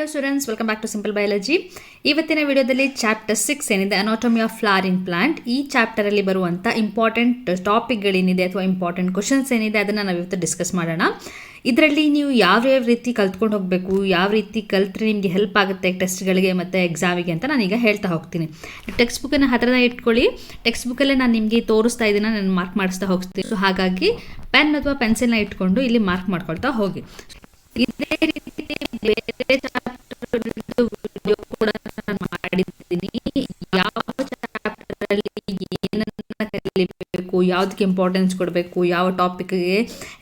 Hello students welcome back to simple biology ಇವತ್ತಿನ ವಿಡಿಯೋದಲ್ಲಿ chapter six ಏನಿದೆ? ಅನಾಟಮಿ ಆಫ್ ಫ್ಲಾರಿಂಗ್ ಪ್ಲಾಂಟ್ ಈ ಚಾಪ್ಟರಲ್ಲಿ ಬರುವಂಥ ಇಂಪಾರ್ಟೆಂಟ್ ಟಾಪಿಕ್ಗಳೇನಿದೆ ಅಥವಾ ಇಂಪಾರ್ಟೆಂಟ್ ಕ್ವಶನ್ಸ್ ಏನಿದೆ ಅದನ್ನು ನಾವು ಇವತ್ತು ಡಿಸ್ಕಸ್ ಮಾಡೋಣ. ಇದರಲ್ಲಿ ನೀವು ಯಾವ ಯಾವ ರೀತಿ ಕಲ್ತ್ಕೊಂಡು ಹೋಗಬೇಕು, ಯಾವ ರೀತಿ ಕಲ್ತ್ರೆ ನಿಮಗೆ ಹೆಲ್ಪ್ ಆಗುತ್ತೆ ಟೆಸ್ಟ್ಗಳಿಗೆ ಮತ್ತು ಎಕ್ಸಾಮಿಗೆ ಅಂತ ನಾನೀಗ ಹೇಳ್ತಾ ಹೋಗ್ತೀನಿ. ಟೆಕ್ಸ್ಟ್ ಬುಕ್ಕನ್ನು ಹತ್ರದ ಇಟ್ಕೊಳ್ಳಿ. ಟೆಕ್ಸ್ಟ್ ಬುಕ್ಕಲ್ಲೇ ನಾನು ನಿಮಗೆ ತೋರಿಸ್ತಾ ಇದ್ದೀನಿ, ನಾನು ಮಾರ್ಕ್ ಮಾಡಿಸ್ತಾ ಹೋಗ್ತೀನಿ. ಸೊ ಹಾಗಾಗಿ ಪೆನ್ ಅಥವಾ ಪೆನ್ಸಿಲ್ನ ಇಟ್ಕೊಂಡು ಇಲ್ಲಿ ಮಾರ್ಕ್ ಮಾಡ್ಕೊಳ್ತಾ ಹೋಗಿ. ಇದೇ ರೀತಿ ಬೇರೆ ಕೂಡ ನಾನು ಮಾಡಿದ್ದೀನಿ ಯಾವ ಚಾಪ್ಟರ್ ಅಲ್ಲಿ ಏನನ್ನ ಕಲಿಬೇಕು ಯಾವುದಕ್ಕೆ ಇಂಪಾರ್ಟೆನ್ಸ್ ಕೊಡಬೇಕು, ಯಾವ ಟಾಪಿಕ್ಗೆ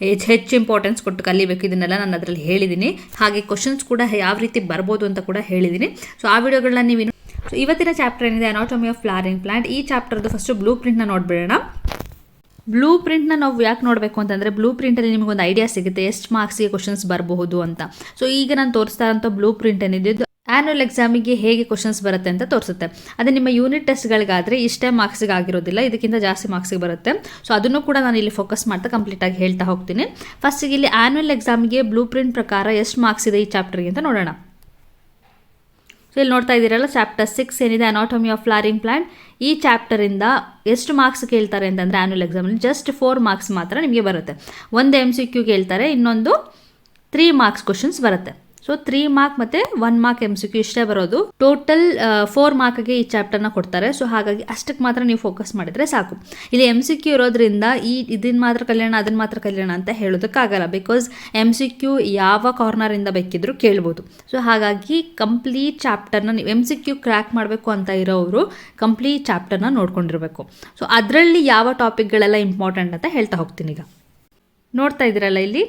ಹೆಚ್ಚು ಹೆಚ್ಚು ಇಂಪಾರ್ಟೆನ್ಸ್ ಕೊಟ್ಟು ಕಲಿಬೇಕು ಇದನ್ನೆಲ್ಲ ನಾನು ಅದರಲ್ಲಿ ಹೇಳಿದ್ದೀನಿ. ಹಾಗೆ ಕ್ವಶನ್ಸ್ ಕೂಡ ಯಾವ ರೀತಿ ಬರ್ಬೋದು ಅಂತ ಕೂಡ ಹೇಳಿದ್ದೀನಿ. ಸೊ ಆ ವಿಡಿಯೋಗಳನ್ನ ನೀವು ಇವತ್ತಿನ ಚಾಪ್ಟರ್ ಏನಿದೆ? ಅನಾಟಮಿ ಆಫ್ ಫ್ಲಾರಿಂಗ್ ಪ್ಲಾಂಟ್ ಈ ಚಾಪ್ಟರ್ದು ಫಸ್ಟ್ ಬ್ಲೂ ಪ್ರಿಂಟ್ನ ನೋಡ್ಬಿಡೋಣ. ಬ್ಲೂ ಪ್ರಿಂಟ್ನ ನಾವು ಯಾಕೆ ನೋಡಬೇಕು ಅಂತಂದರೆ ಬ್ಲೂ ಪ್ರಿಂಟಲ್ಲಿ ನಿಮಗೊಂದು ಐಡಿಯಾ ಸಿಗುತ್ತೆ, ಎಷ್ಟು ಮಾರ್ಕ್ಸ್ಗೆ ಕ್ವಶನ್ಸ್ ಬರಬಹುದು ಅಂತ. ಸೊ ಈಗ ನಾನು ತೋರಿಸ್ತಾ ಇರೋಂಥ ಬ್ಲೂ ಪ್ರಿಂಟ್ ಏನಿದೆ, ಇದು ಆ್ಯನ್ಯುವಲ್ ಎಕ್ಸಾಮಿಗೆ ಹೇಗೆ ಕ್ವಶನ್ಸ್ ಬರುತ್ತೆ ಅಂತ ತೋರಿಸುತ್ತೆ. ಅದೇ ನಿಮ್ಮ ಯೂನಿಟ್ ಟೆಸ್ಟ್ಗಳಿಗಾದರೆ ಇಷ್ಟೇ ಮಾರ್ಕ್ಸಿಗೆ ಆಗಿರೋದಿಲ್ಲ, ಇದಕ್ಕಿಂತ ಜಾಸ್ತಿ ಮಾರ್ಕ್ಸಿಗೆ ಬರುತ್ತೆ. ಸೊ ಅದನ್ನು ಕೂಡ ನಾನು ಇಲ್ಲಿ ಫೋಕಸ್ ಮಾಡ್ತಾ ಕಂಪ್ಲೀಟಾಗಿ ಹೇಳ್ತಾ ಹೋಗ್ತೀನಿ. ಫಸ್ಟಿಗೆ ಇಲ್ಲಿ ಆ್ಯನ್ಯುವಲ್ ಎಕ್ಸಾಮಿಗೆ ಬ್ಲೂ ಪ್ರಿಂಟ್ ಪ್ರಕಾರ ಎಷ್ಟು ಮಾರ್ಕ್ಸ್ ಇದೆ ಈ ಚಾಪ್ಟರ್ಗೆ ಅಂತ ನೋಡೋಣ. ಇಲ್ಲಿ ನೋಡ್ತಾ ಇದ್ದೀರಲ್ಲ ಚಾಪ್ಟರ್ ಸಿಕ್ಸ್ ಏನಿದೆ ಅನಾಟಮಿ ಆಫ್ ಫ್ಲಾರಿಂಗ್ ಪ್ಲಾಂಟ್ ಈ ಚಾಪ್ಟರಿಂದ ಎಷ್ಟು ಮಾರ್ಕ್ಸ್ ಕೇಳ್ತಾರೆ ಅಂತಂದರೆ ಎಕ್ಸಾಮ್ ಎಕ್ಸಾಮಲ್ಲಿ ಜಸ್ಟ್ ಫೋರ್ ಮಾರ್ಕ್ಸ್ ಮಾತ್ರ ನಿಮಗೆ ಬರುತ್ತೆ. ಒಂದು ಎಂ ಸಿ ಕ್ಯೂ ಕೇಳ್ತಾರೆ, ಇನ್ನೊಂದು ತ್ರೀ ಮಾರ್ಕ್ಸ್ ಕ್ವಶನ್ಸ್ ಬರುತ್ತೆ. ಸೊ ತ್ರೀ ಮಾರ್ಕ್ ಮತ್ತೆ one mark M C Q ಇಷ್ಟೇ ಬರೋದು ಟೋಟಲ್ ಫೋರ್ ಮಾರ್ಕ್ಗೆ ಈ ಚಾಪ್ಟರ್ನ ಕೊಡ್ತಾರೆ. ಸೊ ಹಾಗಾಗಿ ಅಷ್ಟಕ್ಕೆ ಮಾತ್ರ ನೀವು ಫೋಕಸ್ ಮಾಡಿದ್ರೆ ಸಾಕು. ಇಲ್ಲಿ ಎಂ ಸಿ ಕ್ಯೂ ಇರೋದ್ರಿಂದ ಈ ಇದನ್ನ ಮಾತ್ರ ಕಲ್ಯಾಣ ಅದನ್ನ ಮಾತ್ರ ಕಲ್ಯಾಣ ಅಂತ ಹೇಳೋದಕ್ಕಾಗಲ್ಲ. ಬಿಕಾಸ್ ಎಂ ಸಿ ಕ್ಯೂ ಯಾವ ಕಾರ್ನರಿಂದ ಬೇಕಿದ್ರೂ ಕೇಳ್ಬೋದು. ಸೊ ಹಾಗಾಗಿ ಕಂಪ್ಲೀಟ್ ಚಾಪ್ಟರ್ನ ನೀವು ಎಂ ಸಿ ಕ್ಯೂ ಕ್ರ್ಯಾಕ್ ಮಾಡಬೇಕು ಅಂತ ಇರೋರು ಕಂಪ್ಲೀಟ್ ಚಾಪ್ಟರ್ನ ನೋಡ್ಕೊಂಡಿರಬೇಕು. ಸೊ ಅದರಲ್ಲಿ ಯಾವ ಟಾಪಿಕ್ಗಳೆಲ್ಲ ಇಂಪಾರ್ಟೆಂಟ್ ಅಂತ ಹೇಳ್ತಾ ಹೋಗ್ತೀನಿ ಈಗ. ನೋಡ್ತಾ ಇದ್ದೀರಲ್ಲ ಇಲ್ಲಿ.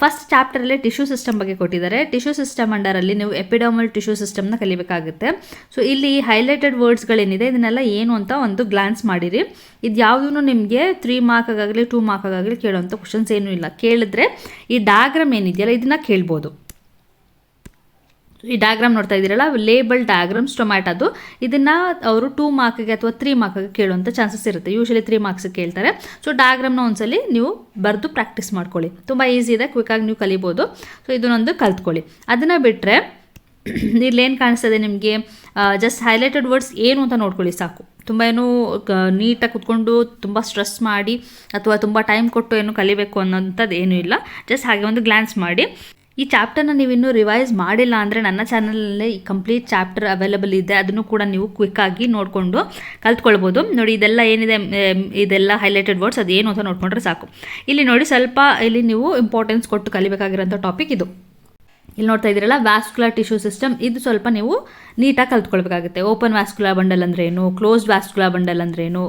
ಫಸ್ಟ್ ಚಾಪ್ಟರಲ್ಲಿ ಟಿಶ್ಯೂ ಸಿಸ್ಟಮ್ ಬಗ್ಗೆ ಕೊಟ್ಟಿದ್ದಾರೆ. ಟಿಶ್ಯೂ ಸಿಸ್ಟಮ್ ಅಂಡರಲ್ಲಿ ನೀವು ಎಪಿಡಾಮಲ್ ಟಿಶ್ಯೂ ಸಿಸ್ಟಮ್ನ ಕಲಿಬೇಕಾಗುತ್ತೆ. ಸೊ ಇಲ್ಲಿ ಹೈಲೈಟೆಡ್ ವರ್ಡ್ಸ್ಗಳೇನಿದೆ ಇದನ್ನೆಲ್ಲ ಏನು ಅಂತ ಒಂದು ಗ್ಲಾನ್ಸ್ ಮಾಡಿರಿ. ಇದು ಯಾವುದೂ ನಿಮಗೆ ತ್ರೀ ಮಾರ್ಕಾಗಲಿ ಟೂ ಮಾರ್ಕಾಗಲಿ ಕೇಳೋವಂಥ ಕ್ವಶನ್ಸ್ ಏನೂ ಇಲ್ಲ. ಕೇಳಿದ್ರೆ ಈ ಡಯಾಗ್ರಾಮ್ ಏನಿದೆಯಲ್ಲ, ಇದನ್ನ ಕೇಳ್ಬೋದು. ಈ ಡಯಾಗ್ರಾಮ್ ನೋಡ್ತಾ ಇದ್ದೀರಲ್ಲ ಲೇಬಲ್ ಡಯಾಗ್ರಾಮ್ಸ್ ಟೊಮ್ಯಾಟೋದು ಇದನ್ನು ಅವರು ಟೂ ಮಾರ್ಕ್ಗೆ ಅಥವಾ ತ್ರೀ ಮಾರ್ಕ್ಗೆ ಕೇಳುವಂಥ ಚಾನ್ಸಸ್ ಇರುತ್ತೆ. ಯೂಶಲಿ ತ್ರೀ ಮಾರ್ಕ್ಸಿಗೆ ಕೇಳ್ತಾರೆ. ಸೊ ಡಯಾಗ್ರಾಮ್ನ ಒಂದ್ಸಲಿ ನೀವು ಬರೆದು ಪ್ರಾಕ್ಟೀಸ್ ಮಾಡ್ಕೊಳ್ಳಿ. ತುಂಬ ಈಸಿ ಇದೆ ಕ್ವಿಕ್ಕಾಗಿ ನೀವು ಕಲಿಬೋದು. ಸೊ ಇದನ್ನೊಂದು ಕಲ್ತ್ಕೊಳ್ಳಿ. ಅದನ್ನು ಬಿಟ್ಟರೆ ಏನು ಕಾಣಿಸ್ತದೆ ನಿಮಗೆ? ಜಸ್ಟ್ ಹೈಲೈಟೆಡ್ ವರ್ಡ್ಸ್ ಏನು ಅಂತ ನೋಡ್ಕೊಳ್ಳಿ, ಸಾಕು. ತುಂಬ ಏನು ನೀಟಾಗಿ ಕುತ್ಕೊಂಡು ತುಂಬ ಸ್ಟ್ರೆಸ್ ಮಾಡಿ, ಅಥವಾ ತುಂಬ ಟೈಮ್ ಕೊಟ್ಟು ಏನು ಕಲಿಬೇಕು ಅನ್ನೋಂಥದ್ದು ಏನೂ ಇಲ್ಲ. ಜಸ್ಟ್ ಹಾಗೆ ಒಂದು ಗ್ಲಾನ್ಸ್ ಮಾಡಿ. ಈ ಚಾಪ್ಟರ್ನ ನೀವು ಇನ್ನೂ ರಿವೈಸ್ ಮಾಡಿಲ್ಲ ಅಂದರೆ ನನ್ನ ಚಾನಲಲ್ಲೇ ಕಂಪ್ಲೀಟ್ ಚಾಪ್ಟರ್ ಅವೈಲಬಲ್ ಇದೆ. ಅದನ್ನು ಕೂಡ ನೀವು ಕ್ವಿಕ್ಕಾಗಿ ನೋಡಿಕೊಂಡು ಕಲ್ತ್ಕೊಳ್ಬೋದು. ನೋಡಿ, ಇದೆಲ್ಲ ಏನಿದೆ? ಇದೆಲ್ಲ ಹೈಲೈಟೆಡ್ ವರ್ಡ್ಸ್ ಅದು ಏನು ಅಂತ ನೋಡ್ಕೊಂಡ್ರೆ ಸಾಕು. ಇಲ್ಲಿ ನೋಡಿ, ಸ್ವಲ್ಪ ಇಲ್ಲಿ ನೀವು ಇಂಪಾರ್ಟೆನ್ಸ್ ಕೊಟ್ಟು ಕಲಿಬೇಕಾಗಿರೋಂಥ ಟಾಪಿಕ್ ಇದು. ಇಲ್ಲಿ ನೋಡ್ತಾ ಇದ್ದೀರಲ್ಲ ವ್ಯಾಸ್ಕುಲರ್ ಟಿಶ್ಯೂ ಸಿಸ್ಟಮ್ ಇದು ಸ್ವಲ್ಪ ನೀವು ನೀಟಾಗಿ ಕಲ್ತ್ಕೊಳ್ಬೇಕಾಗುತ್ತೆ. ಓಪನ್ ವ್ಯಾಸ್ಕುಲರ್ ಬಂಡಲ್ ಅಂದ್ರೆ ಏನು ಕ್ಲೋಸ್ಡ್ ವ್ಯಾಸ್ಕುಲರ್ ಬಂಡಲ್ ಅಂದ್ರೆ ಏನು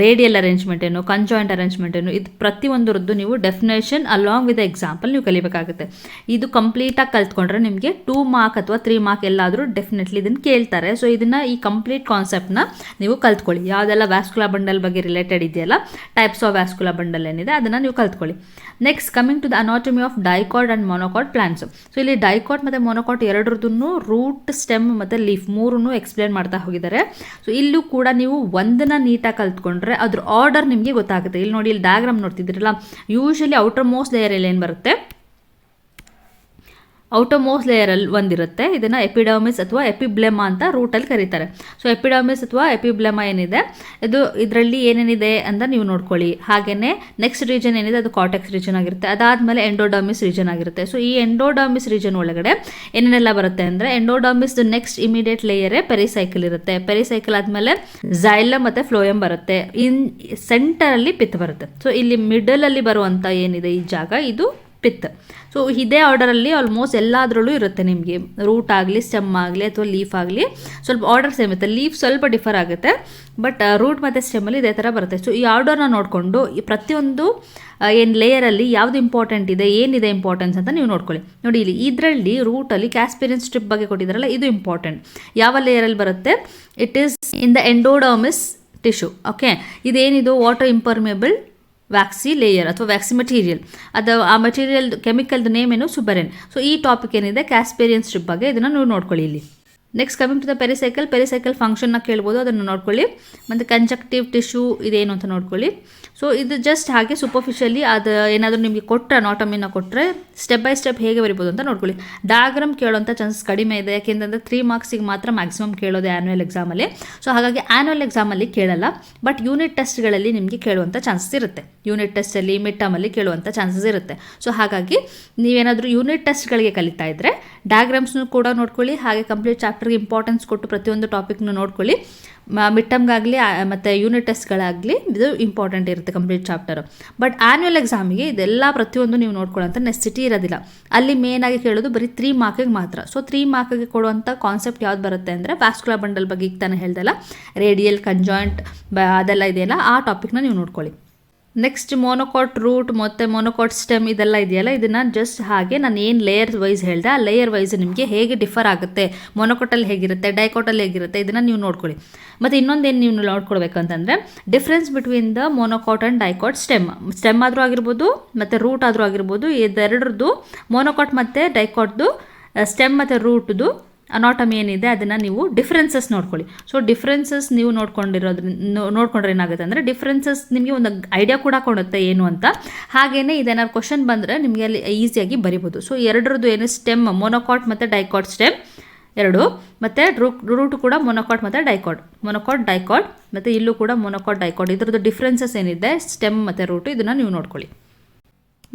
ರೇಡಿಯಲ್ ಅರೇಂಜ್ಮೆಂಟ್ ಏನು ಕಂಜಾಯಿಂಟ್ ಅರೇಂಜ್ಮೆಂಟ್ ಏನು, ಇದು ಪ್ರತಿಯೊಂದರದ್ದು ನೀವು ಡೆಫಿನೇಷನ್ ಅಲಾಂಗ್ ವಿತ್ ಎಕ್ಸಾಂಪಲ್ ನೀವು ಕಲಿಬೇಕಾಗುತ್ತೆ. ಇದು ಕಂಪ್ಲೀಟಾಗಿ ಕಲ್ತ್ಕೊಂಡ್ರೆ ನಿಮಗೆ ಟೂ ಮಾರ್ಕ್ ಅಥವಾ ತ್ರೀ ಮಾರ್ಕ್ ಎಲ್ಲಾದರೂ ಡೆಫಿನೆಟ್ಲಿ ಇದನ್ನು ಕೇಳ್ತಾರೆ. ಸೊ ಇದನ್ನು ಈ ಕಂಪ್ಲೀಟ್ ಕಾನ್ಸೆಪ್ಟ್ನ ನೀವು ಕಲ್ತ್ಕೊಳ್ಳಿ. ಯಾವುದೆಲ್ಲ ವ್ಯಾಸ್ಕುಲರ್ ಬಂಡಲ್ ಬಗ್ಗೆ ರಿಲೇಟೆಡ್ ಇದೆಯಲ್ಲ ಟೈಪ್ಸ್ ಆಫ್ ವ್ಯಾಸ್ಕುಲರ್ ಬಂಡಲ್ ಏನಿದೆ, ಅದನ್ನು ನೀವು ಕಲ್ತ್ಕೊಳ್ಳಿ. Next coming to the anatomy of dicot and monocot plants so ಇಲ್ಲಿ ಡೈಕಾಟ್ ಮತ್ತು ಮೊನೊಕಾಟ್ ಎರಡರದನ್ನು ರೂಟ್ ಸ್ಟೆಮ್ ಮತ್ತು ಲೀಫ್ ಮೂರನ್ನು ಎಕ್ಸ್ಪ್ಲೇನ್ ಮಾಡ್ತಾ ಹೋಗಿದ್ದಾರೆ. ಸೊ ಇಲ್ಲೂ ಕೂಡ ನೀವು ಒಂದನ್ನ ನೀಟಾಗಿ ಕಲ್ತ್ಕೊಂಡ್ರೆ ಅದ್ರ ಆರ್ಡರ್ ನಿಮಗೆ ಗೊತ್ತಾಗುತ್ತೆ. ಇಲ್ಲಿ ನೋಡಿ, ಇಲ್ಲಿ ಡಯಾಗ್ರಾಮ್ ನೋಡ್ತಿದ್ದೀರಲ್ಲ? ಯೂಶಲಿ ಔಟರ್ ಮೋಸ್ಟ್ ಲೇಯರಲ್ಲಿ ಏನು ಬರುತ್ತೆ? ಔಟೋಮೋಸ್ ಲೇಯರಲ್ಲಿ ಒಂದಿರುತ್ತೆ ಇದನ್ನು ಎಪಿಡಾಮಿಸ್ ಅಥವಾ ಎಪಿಬ್ಲೆಮಾ ಅಂತ ರೂಟಲ್ಲಿ ಕರೀತಾರೆ. ಸೊ ಎಪಿಡಾಮಿಸ್ ಅಥವಾ ಎಪಿಬ್ಲೆಮಾ ಏನಿದೆ? ಇದು ಇದರಲ್ಲಿ ಏನೇನಿದೆ ಅಂತ ನೀವು ನೋಡ್ಕೊಳ್ಳಿ. ಹಾಗೆಯೇ ನೆಕ್ಸ್ಟ್ ರೀಜನ್ ಏನಿದೆ? ಅದು ಕಾಟೆಕ್ಸ್ ರೀಜನ್ ಆಗಿರುತ್ತೆ. ಅದಾದಮೇಲೆ ಎಂಡೋಡಾಮಿಸ್ ರೀಜನ್ ಆಗಿರುತ್ತೆ. ಸೊ ಈ ಎಂಡೋಡಾಮಿಸ್ ರೀಜನ್ ಒಳಗಡೆ ಏನೇನೆಲ್ಲ ಬರುತ್ತೆ ಅಂದರೆ ಎಂಡೋಡಾಮಿಸ್ ನೆಕ್ಸ್ಟ್ ಇಮಿಡಿಯೇಟ್ ಲೇಯರೇ ಪೆರಿಸೈಕಲ್ ಇರುತ್ತೆ. ಪೆರಿಸೈಕಲ್ ಆದಮೇಲೆ ಝೈಲಮ್ ಮತ್ತು ಫ್ಲೋಯಮ್ ಬರುತ್ತೆ. ಇನ್ ಸೆಂಟರಲ್ಲಿ ಪಿತ್ ಬರುತ್ತೆ. ಸೊ ಇಲ್ಲಿ ಮಿಡಲಲ್ಲಿ ಬರುವಂಥ ಏನಿದೆ ಈ ಜಾಗ? ಇದು ಪಿತ್ ಸೊ ಇದೇ ಆರ್ಡರಲ್ಲಿ ಆಲ್ಮೋಸ್ಟ್ ಎಲ್ಲದರಲ್ಲೂ ಇರುತ್ತೆ ನಿಮಗೆ. ರೂಟ್ ಆಗಲಿ ಸ್ಟೆಮ್ ಆಗಲಿ ಅಥವಾ ಲೀಫ್ ಆಗಲಿ ಸ್ವಲ್ಪ ಆರ್ಡರ್ ಸೇಮ್ ಇರುತ್ತೆ. ಲೀಫ್ ಸ್ವಲ್ಪ ಡಿಫರ್ ಆಗುತ್ತೆ. ಬಟ್ ರೂಟ್ ಮತ್ತು ಸ್ಟೆಮ್ಮಲ್ಲಿ ಇದೇ ಥರ ಬರುತ್ತೆ. ಸೊ ಈ ಆರ್ಡರ್ನ ನೋಡಿಕೊಂಡು ಈ ಪ್ರತಿಯೊಂದು ಏನು ಲೇಯರಲ್ಲಿ ಯಾವುದು ಇಂಪಾರ್ಟೆಂಟ್ ಇದೆ, ಏನಿದೆ ಇಂಪಾರ್ಟೆನ್ಸ್ ಅಂತ ನೀವು ನೋಡ್ಕೊಳ್ಳಿ. ನೋಡಿ, ಇಲ್ಲಿ ಇದರಲ್ಲಿ ರೂಟಲ್ಲಿ ಕ್ಯಾಸ್ಪೀರಿಯನ್ಸ್ ಸ್ಟ್ರಿಪ್ ಬಗ್ಗೆ ಕೊಟ್ಟಿದ್ದಾರಲ್ಲ, ಇದು ಇಂಪಾರ್ಟೆಂಟ್ ಯಾವ ಲೇಯರಲ್ಲಿ ಬರುತ್ತೆ? It is in the endodermis tissue okay ಇದೇನಿದು? ವಾಟರ್ ಇಂಪರ್ಮೇಬಲ್ ವ್ಯಾಕ್ಸಿ ಲೇಯರ್ ಅಥವಾ ವ್ಯಾಕ್ಸಿ ಮಟೀರಿಯಲ್ ಅದು ಆ ಮಟೀರಿಯಲ್ ಕೆಮಿಕಲ್ದು ನೇಮ್ ಏನು? ಸುಬರೆನ್ ಸೊ ಈ ಟಾಪಿಕ್ ಏನಿದೆ? ಕ್ಯಾಸ್ಪೇರಿಯನ್ ಸ್ಟ್ರಿಪ್ ಬಗ್ಗೆ ಇದನ್ನು ನೀವು ನೋಡ್ಕೊಳ್ಳಿ ಇಲ್ಲಿ. Next coming to the pericycle pericycle ಫಂಕ್ಷನ್ನ ಕೇಳ್ಬೋದು, ಅದನ್ನು ನೋಡ್ಕೊಳ್ಳಿ. ಮತ್ತು ಕಂಜಕ್ಟಿವ್ ಟಿಶ್ಯೂ ಇದೇನು ಅಂತ ನೋಡ್ಕೊಳ್ಳಿ. ಸೊ ಇದು ಜಸ್ಟ್ ಹಾಗೆ ಸೂಪರ್ಫಿಷಿಯಲಿ ಅದು ಏನಾದರೂ ನಿಮಗೆ ಕೊಟ್ಟರೆ ಅನಾಟಮಿನ ಕೊಟ್ಟರೆ ಸ್ಟೆಪ್ ಬೈ ಸ್ಟೆಪ್ ಹೇಗೆ ಬರಿಬೋದು ಅಂತ ನೋಡ್ಕೊಳ್ಳಿ. ಡಯಾಗ್ರಾಮ್ ಕೇಳೋಂಥ ಚಾನ್ಸಸ್ ಕಡಿಮೆ ಇದೆ, ಯಾಕೆಂತಂದರೆ ತ್ರೀ ಮಾರ್ಕ್ಸಿಗೆ ಮಾತ್ರ ಮ್ಯಾಕ್ಸಿಮಮ್ ಕೇಳೋದು ಆ್ಯನ್ಯುವಲ್ ಎಕ್ಸಾಮಲ್ಲಿ ಸೊ ಹಾಗಾಗಿ ಆ್ಯನ್ಯುವಲ್ ಎಕ್ಸಾಮಲ್ಲಿ ಕೇಳಲ್ಲ ಬಟ್ ಯೂನಿಟ್ ಟೆಸ್ಟ್ಗಳಲ್ಲಿ ನಿಮಗೆ ಕೇಳುವಂಥ ಚಾನ್ಸಸ್ ಇರುತ್ತೆ. ಯೂನಿಟ್ ಟೆಸ್ಟಲ್ಲಿ ಮಿಡ್ ಟರ್ಮಲ್ಲಿ ಕೇಳುವಂಥ ಚಾನ್ಸಸ್ ಇರುತ್ತೆ. ಸೊ ಹಾಗಾಗಿ ನೀವೇನಾದರೂ ಯೂನಿಟ್ ಟೆಸ್ಟ್ಗಳಿಗೆ ಕಲಿತಾ ಇದ್ದರೆ ಡಯಾಗ್ರಾಮ್ಸ್ನೂ ಕೂಡ ನೋಡ್ಕೊಳ್ಳಿ, ಹಾಗೆ ಕಂಪ್ಲೀಟ್ ಚಾಪ್ಟರ್ಗೆ ಇಂಪಾರ್ಟೆನ್ಸ್ ಕೊಟ್ಟು ಪ್ರತಿಯೊಂದು ಟಾಪಿಕ್ನು ನೋಡ್ಕೊಳ್ಳಿ. ಮಿಡ್ ಟರ್ಮ್ಗಾಗಲಿ ಮತ್ತು ಯೂನಿಟ್ ಟೆಸ್ಟ್ಗಳಾಗಲಿ ಇದು ಇಂಪಾರ್ಟೆಂಟ್ ಇರುತ್ತೆ ಕಂಪ್ಲೀಟ್ ಚಾಪ್ಟರ್ ಬಟ್ ಆ್ಯನ್ಯುವಲ್ ಎಕ್ಸಾಮಿಗೆ ಇದೆಲ್ಲ ಪ್ರತಿಯೊಂದು ನೀವು ನೋಡ್ಕೊಳ್ಳೋಂಥ ನೆಸಿಟಿ ಇರೋದಿಲ್ಲ. ಅಲ್ಲಿ ಮೇನಾಗಿ ಕೇಳೋದು ಬರೀ ತ್ರೀ ಮಾರ್ಕಿಗೆ ಮಾತ್ರ. ಸೊ ತ್ರೀ ಮಾರ್ಕಿಗೆ ಕೊಡುವಂಥ ಕಾನ್ಸೆಪ್ಟ್ ಯಾವ್ದು ಬರುತ್ತೆ ಅಂದರೆ ವ್ಯಾಸ್ಕುಲರ್ ಬಂಡಲ್ ಬಗ್ಗೆ ತಾನೇ ಹೇಳ್ದಲ್ಲ ರೇಡಿಯಲ್ ಕಂಜಾಯಿಂಟ್ ಅದೆಲ್ಲ ಇದೆಯಲ್ಲ? ಆ ಟಾಪಿಕ್ನ ನೀವು ನೋಡ್ಕೊಳ್ಳಿ. ನೆಕ್ಸ್ಟ್ ಮೋನೋಕಾಟ್ ರೂಟ್ ಮತ್ತು ಮೋನೋಕಾಟ್ ಸ್ಟೆಮ್ ಇದೆಲ್ಲ ಇದೆಯಲ್ಲ, ಇದನ್ನು ಜಸ್ಟ್ ಹಾಗೆ ನಾನು ಏನು ಲೇಯರ್ ವೈಸ್ ಹೇಳಿದೆ, ಆ ಲೇಯರ್ ವೈಸ್ ನಿಮಗೆ ಹೇಗೆ ಡಿಫರ್ ಆಗುತ್ತೆ? ಮೊನೋಕೋಟಲ್ಲಿ ಹೇಗಿರುತ್ತೆ ಡೈಕೋಟಲ್ಲಿ ಹೇಗಿರುತ್ತೆ, ಇದನ್ನು ನೀವು ನೋಡ್ಕೊಳ್ಳಿ. ಮತ್ತು ಇನ್ನೊಂದೇನು ನೀವು ನೋಡ್ಕೊಳ್ಬೇಕು ಅಂತಂದರೆ difference between the monocot and dicot stem stem ಆದರೂ ಆಗಿರ್ಬೋದು, ಮತ್ತು ರೂಟ್ ಆದರೂ ಆಗಿರ್ಬೋದು, ಇದೆರಡರದ್ದು ಮೊನೋಕಾಟ್ ಮತ್ತು ಡೈಕಾಟ್ದು ಸ್ಟೆಮ್ ಮತ್ತು ರೂಟ್ದು ಅನಾಟಮಿ ಏನಿದೆ, ಅದನ್ನು ನೀವು ಡಿಫ್ರೆನ್ಸಸ್ ನೋಡ್ಕೊಳ್ಳಿ. ಸೊ ಡಿಫ್ರೆನ್ಸಸ್ ನೀವು ನೋಡ್ಕೊಂಡಿರೋದ್ರಿಂದ ನೋಡ್ಕೊಂಡ್ರೆ ಏನಾಗುತ್ತೆ ಅಂದರೆ ಡಿಫ್ರೆನ್ಸಸ್ ನಿಮಗೆ ಒಂದು ಐಡಿಯಾ ಕೂಡ ಕೊಡುತ್ತೆ ಏನು ಅಂತ. ಹಾಗೆಯೇ ಇದೇನಾದ್ರು ಕ್ವಶನ್ ಬಂದರೆ ನಿಮಗೆ ಅಲ್ಲಿ ಈಸಿಯಾಗಿ ಬರಿಬೋದು. ಸೊ ಎರಡರದ್ದು ಏನು? ಸ್ಟೆಮ್ ಮೊನೊಕಾಟ್ ಮತ್ತು ಡೈಕಾಟ್ ಸ್ಟೆಮ್ ಎರಡು. ಮತ್ತು ರೂಟ್ ರೂಟ್ ಕೂಡ ಮೊನೊಕಾಟ್ ಮತ್ತು ಡೈಕಾಟ್ ಮೊನೊಕಾಟ್ ಡೈಕಾಟ್ ಮತ್ತು ಇಲ್ಲೂ ಕೂಡ ಮೊನೊಕಾಟ್ ಡೈಕಾಟ್ ಇದರದ್ದು ಡಿಫ್ರೆನ್ಸಸ್ ಏನಿದೆ? ಸ್ಟೆಮ್ ಮತ್ತು ರೂಟು ಇದನ್ನು ನೀವು ನೋಡ್ಕೊಳ್ಳಿ.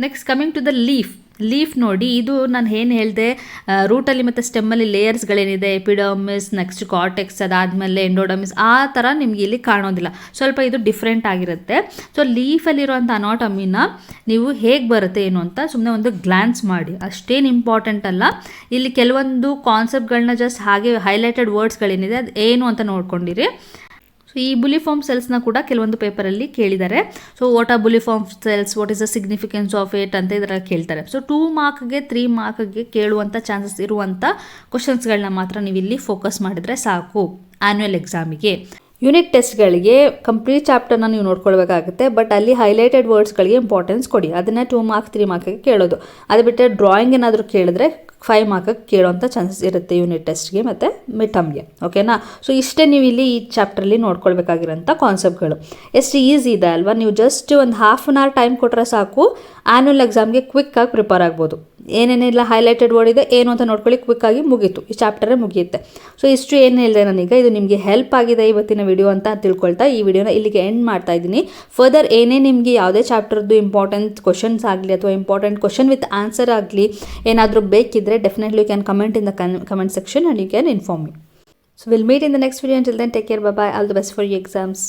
Next coming to the leaf leaf ನೋಡಿ, ಇದು ನಾನು ಏನು ಹೇಳಿದೆ ರೂಟಲ್ಲಿ ಮತ್ತು ಸ್ಟೆಮ್ಮಲ್ಲಿ ಲೇಯರ್ಸ್ಗಳೇನಿದೆ ಎಪಿಡಮಿಸ್ ನೆಕ್ಸ್ಟ್ ಕಾರ್ಟೆಕ್ಸ್ ಅದಾದಮೇಲೆ ಎಂಡೋಡಮಿಸ್ ಆ ಥರ ನಿಮಗೆ ಇಲ್ಲಿ ಕಾಣೋದಿಲ್ಲ. ಸ್ವಲ್ಪ ಇದು ಡಿಫ್ರೆಂಟ್ ಆಗಿರುತ್ತೆ. ಸೊ ಲೀಫಲ್ಲಿರುವಂಥ ಅನಾಟಮಿನ ನೀವು ಹೇಗೆ ಬರುತ್ತೆ ಏನು ಅಂತ ಸುಮ್ಮನೆ ಒಂದು ಗ್ಲಾನ್ಸ್ ಮಾಡಿ. ಅಷ್ಟೇನು ಇಂಪಾರ್ಟೆಂಟ್ ಅಲ್ಲ. ಇಲ್ಲಿ ಕೆಲವೊಂದು ಕಾನ್ಸೆಪ್ಟ್ಗಳನ್ನ ಜಸ್ಟ್ ಹಾಗೆ ಹೈಲೈಟೆಡ್ ವರ್ಡ್ಸ್ಗಳೇನಿದೆ ಅದು ಏನು ಅಂತ ನೋಡ್ಕೊಂಡಿರಿ. ಸೊ ಈ ಬುಲಿಫಾರ್ಮ್ ಸೆಲ್ಸ್ನ ಕೂಡ ಕೆಲವೊಂದು ಪೇಪರಲ್ಲಿ ಕೇಳಿದ್ದಾರೆ so what are bulliform cells what is the significance of it ಅಂತ ಇದರಲ್ಲಿ ಕೇಳ್ತಾರೆ. ಸೊ ಟೂ ಮಾರ್ಕ್ಗೆ ತ್ರೀ ಮಾರ್ಕ್ಗೆ ಕೇಳುವಂಥ ಚಾನ್ಸಸ್ ಇರುವಂಥ ಕ್ವಶನ್ಸ್ಗಳನ್ನ ಮಾತ್ರ ನೀವು ಇಲ್ಲಿ ಫೋಕಸ್ ಮಾಡಿದರೆ ಸಾಕು ಆ್ಯನ್ಯುವಲ್ ಎಕ್ಸಾಮಿಗೆ ಯೂನಿಟ್ ಟೆಸ್ಟ್ಗಳಿಗೆ ಕಂಪ್ಲೀಟ್ ಚಾಪ್ಟರ್ನ ನೀವು ನೋಡ್ಕೊಳ್ಬೇಕಾಗುತ್ತೆ ಬಟ್ ಅಲ್ಲಿ ಹೈಲೈಟೆಡ್ ವರ್ಡ್ಸ್ಗಳಿಗೆ ಇಂಪಾರ್ಟೆನ್ಸ್ ಕೊಡಿ. ಅದನ್ನೇ ಟೂ ಮಾರ್ಕ್ ತ್ರೀ ಮಾರ್ಕ್ಗೆ ಕೇಳೋದು. ಅದು ಬಿಟ್ಟರೆ ಡ್ರಾಯಿಂಗ್ ಏನಾದರೂ ಕೇಳಿದ್ರೆ ಫೈವ್ ಮಾರ್ಕಕ್ಕೆ ಕೇಳೋಂಥ ಚಾನ್ಸಸ್ ಇರುತ್ತೆ ಯೂನಿಟ್ ಟೆಸ್ಟ್ಗೆ ಮತ್ತು ಮಿಡ್ ಓಕೆನಾ ಸೊ ಇಷ್ಟೇ ನೀವು ಇಲ್ಲಿ ಈ ಚಾಪ್ಟ್ರಲ್ಲಿ ನೋಡ್ಕೊಳ್ಬೇಕಾಗಿರೋಂಥ ಕಾನ್ಸೆಪ್ಟ್ಗಳು ಎಷ್ಟು ಈಸಿ ಇದೆ ಅಲ್ವಾ? ನೀವು ಜಸ್ಟ್ ಒಂದು ಹಾಫ್ ಆನ್ ಅವರ್ ಟೈಮ್ ಕೊಟ್ಟರೆ ಸಾಕು ಆ್ಯನ್ಯಲ್ ಎಕ್ಸಾಮ್ಗೆ ಕ್ವಿಕ್ಕಾಗಿ ಪ್ರಿಪೇರ್ ಆಗ್ಬೋದು. ಏನೇನೆಲ್ಲ ಹೈಲೈಟೆಡ್ ವರ್ಡ್ ಇದೆ, ಏನು ಅಂತ ನೋಡ್ಕೊಳ್ಳಿ ಕ್ವಿಕ್ಕಾಗಿ ಮುಗೀತು. ಈ ಚಾಪ್ಟರೇ ಮುಗಿಯುತ್ತೆ. ಸೊ ಇಷ್ಟು ಏನು ಹೇಳಿದೆ ನನಗೆ, ಇದು ನಿಮಗೆ ಹೆಲ್ಪ್ ಆಗಿದೆ ಇವತ್ತಿನ ವಿಡಿಯೋ ಅಂತ ತಿಳ್ಕೊಳ್ತಾ ಈ ವಿಡಿಯೋನ ಇಲ್ಲಿಗೆ ಎಂಡ್ ಮಾಡ್ತಾ ಇದ್ದೀನಿ. ಫರ್ದರ್ ಏನೇ ನಿಮಗೆ ಯಾವುದೇ ಚಾಪ್ಟರ್ದು ಇಂಪಾರ್ಟೆಂಟ್ ಕ್ವಶನ್ಸ್ ಆಗಲಿ ಅಥವಾ ಇಂಪಾರ್ಟೆಂಟ್ ಕ್ವಶನ್ ವಿತ್ ಆನ್ಸರ್ ಆಗಲಿ ಏನಾದರೂ ಬೇಕಿದ್ದರೆ definitely you can comment in the comment section and you can inform me so will meet in the next video until then take care bye all the best for you exams